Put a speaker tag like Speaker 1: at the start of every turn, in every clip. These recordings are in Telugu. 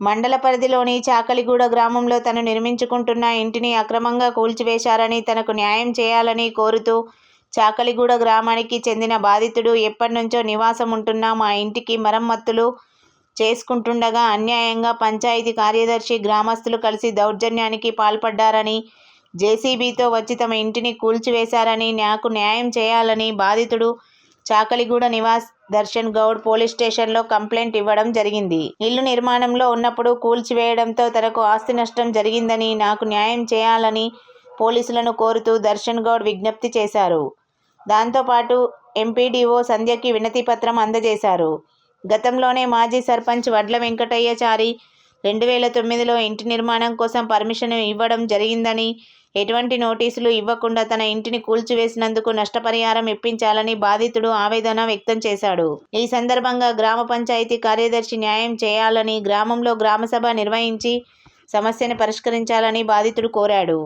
Speaker 1: మండల పరిధిలోని చాకలిగూడ గ్రామంలో తను నిర్మించుకుంటున్న ఇంటిని అక్రమంగా కూల్చివేశారని తనకు న్యాయం చేయాలని కోరుతూ చాకలిగూడ గ్రామానికి చెందిన బాధితుడు ఎప్పటినుంచో నివాసం ఉంటున్న మా ఇంటికి మరమ్మతులు చేసుకుంటుండగా అన్యాయంగా పంచాయతీ కార్యదర్శి గ్రామస్తులు కలిసి దౌర్జన్యానికి పాల్పడ్డారని జేసీబీతో వచ్చి తమ ఇంటిని కూల్చివేశారని నాకు న్యాయం చేయాలని బాధితుడు చాకలిగూడ నివాస్ దర్శన్ గౌడ్ పోలీస్ స్టేషన్లో కంప్లైంట్ ఇవ్వడం జరిగింది. ఇల్లు నిర్మాణంలో ఉన్నప్పుడు కూల్చివేయడంతో తనకు ఆస్తి నష్టం జరిగిందని నాకు న్యాయం చేయాలని పోలీసులను కోరుతూ దర్శన్ గౌడ్ విజ్ఞప్తి చేశారు. దాంతోపాటు ఎంపీడీఓ సంధ్యకి వినతి పత్రం అందజేశారు. గతంలోనే మాజీ సర్పంచ్ వడ్ల వెంకటయ్యచారి రెండు వేల తొమ్మిదిలో ఇంటి నిర్మాణం కోసం పర్మిషన్ ఇవ్వడం జరిగిందని ఎటువంటి నోటీసులు ఇవ్వకుండా తన ఇంటిని కూల్చివేసినందుకు నష్టపరిహారం ఇప్పించాలని బాధితుడు ఆవేదన వ్యక్తం చేశాడు. ఈ సందర్భంగా గ్రామ పంచాయతీ కార్యదర్శి న్యాయం చేయాలని గ్రామంలో గ్రామసభ నిర్వహించి సమస్యను పరిష్కరించాలని బాధితుడు కోరాడు.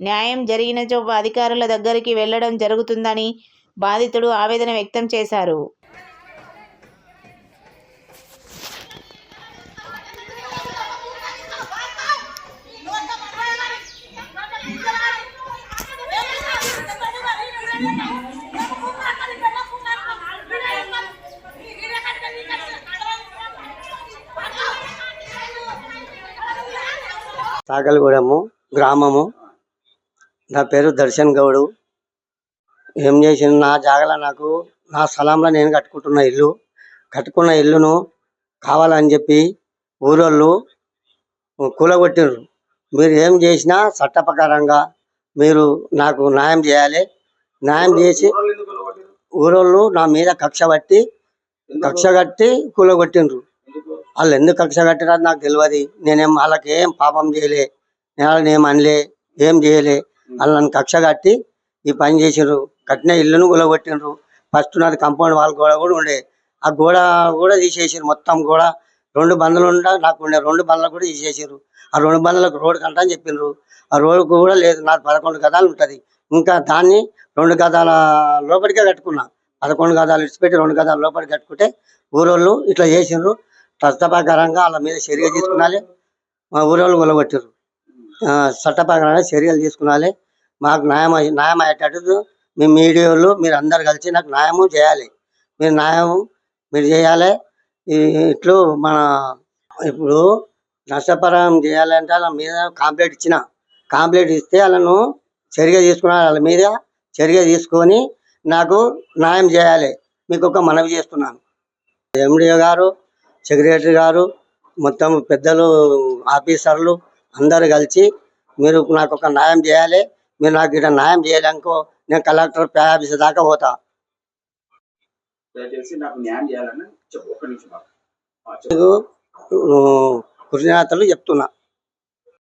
Speaker 1: న్యాయం జరిగినచో అధికారుల దగ్గరికి వెళ్ళడం జరుగుతుందని బాధితుడు ఆవేదన వ్యక్తం చేశారు.
Speaker 2: తాకలగూడెము గ్రామము. నా పేరు దర్శన్ గౌడు. ఏం చేసిన నా జాగల నాకు నా స్థలంలో నేను కట్టుకుంటున్న ఇల్లు. కట్టుకున్న ఇల్లును కావాలని చెప్పి ఊరోళ్ళు కూలగొట్టిర్రు మీరు ఏం చేసినా చట్టప్రకారంగా మీరు నాకు న్యాయం చేయాలి. న్యాయం చేసి ఊరోళ్ళు నా మీద కక్ష పట్టి కక్ష కట్టి కూలగొట్టిండ్రు. వాళ్ళు ఎందుకు కక్ష కట్టినారు నాకు తెలియదు నేనేం వాళ్ళకి ఏం పాపం చేయలే. నేను వాళ్ళని ఏం అనలే ఏం చేయలే. వాళ్ళు నన్ను కక్ష కట్టి ఈ పని చేసిండ్రు. కట్టిన ఇల్లును కూలగొట్టిండ్రు. ఫస్ట్ నాది కంపౌండ్ వాళ్ళ గోడ కూడా ఉండే. ఆ గోడ కూడా తీసేసారు మొత్తం గోడ రెండు బండ్లు ఉండ నాకు ఉండే రెండు బండ్లు కూడా తీసేసారు ఆ రెండు బండ్లకు రోడ్డు కంట అని చెప్పిండ్రు ఆ రోడ్డు కూడా లేదు నాకు పదకొండు గదాలు ఉంటది. ఇంకా దాన్ని రెండు గదాల లోపలికే కట్టుకున్నా. పదకొండు గదాలు ఇడిచిపెట్టి రెండు గదాల లోపలికి కట్టుకుంటే ఊరోళ్ళు ఇట్లా చేసిండ్రు చట్టప్రకారంగా వాళ్ళ మీద చర్య తీసుకున్నాలి. మా ఊరోళ్ళు కొలగొట్టారు చట్టప్రకారంగా చర్యలు తీసుకున్నాలి. మాకు న్యాయం న్యాయం అయ్యేటట్టు మీ మీడియోలు మీరు అందరు కలిసి నాకు న్యాయము చేయాలి. మీరు న్యాయం మీరు చేయాలి. ఇట్లు మన ఇప్పుడు నష్టపరం చేయాలంటే వాళ్ళ మీద కాంప్లైంట్ ఇచ్చిన. కాంప్లైంట్ ఇస్తే వాళ్ళను చర్య తీసుకున్నారు. వాళ్ళ మీద చర్య తీసుకొని నాకు న్యాయం చేయాలి. మీకు ఒక మనవి చేస్తున్నాను. ఎండిఓ గారు సెక్రటరీ గారు మొత్తం పెద్దలు ఆఫీసర్లు అందరు కలిసి మీరు నాకు ఒక న్యాయం చేయాలి. మీరు నాకు ఇక్కడ న్యాయం చేయాలనుకో నేను కలెక్టర్ పే ఆఫీస్ దాకా పోతా.
Speaker 3: దయచేసి నాకు న్యాయం చేయాలని చెప్పు. ఒక్క నిమిషం ఆగు.
Speaker 2: కృతజ్ఞతలు చెప్తున్నా.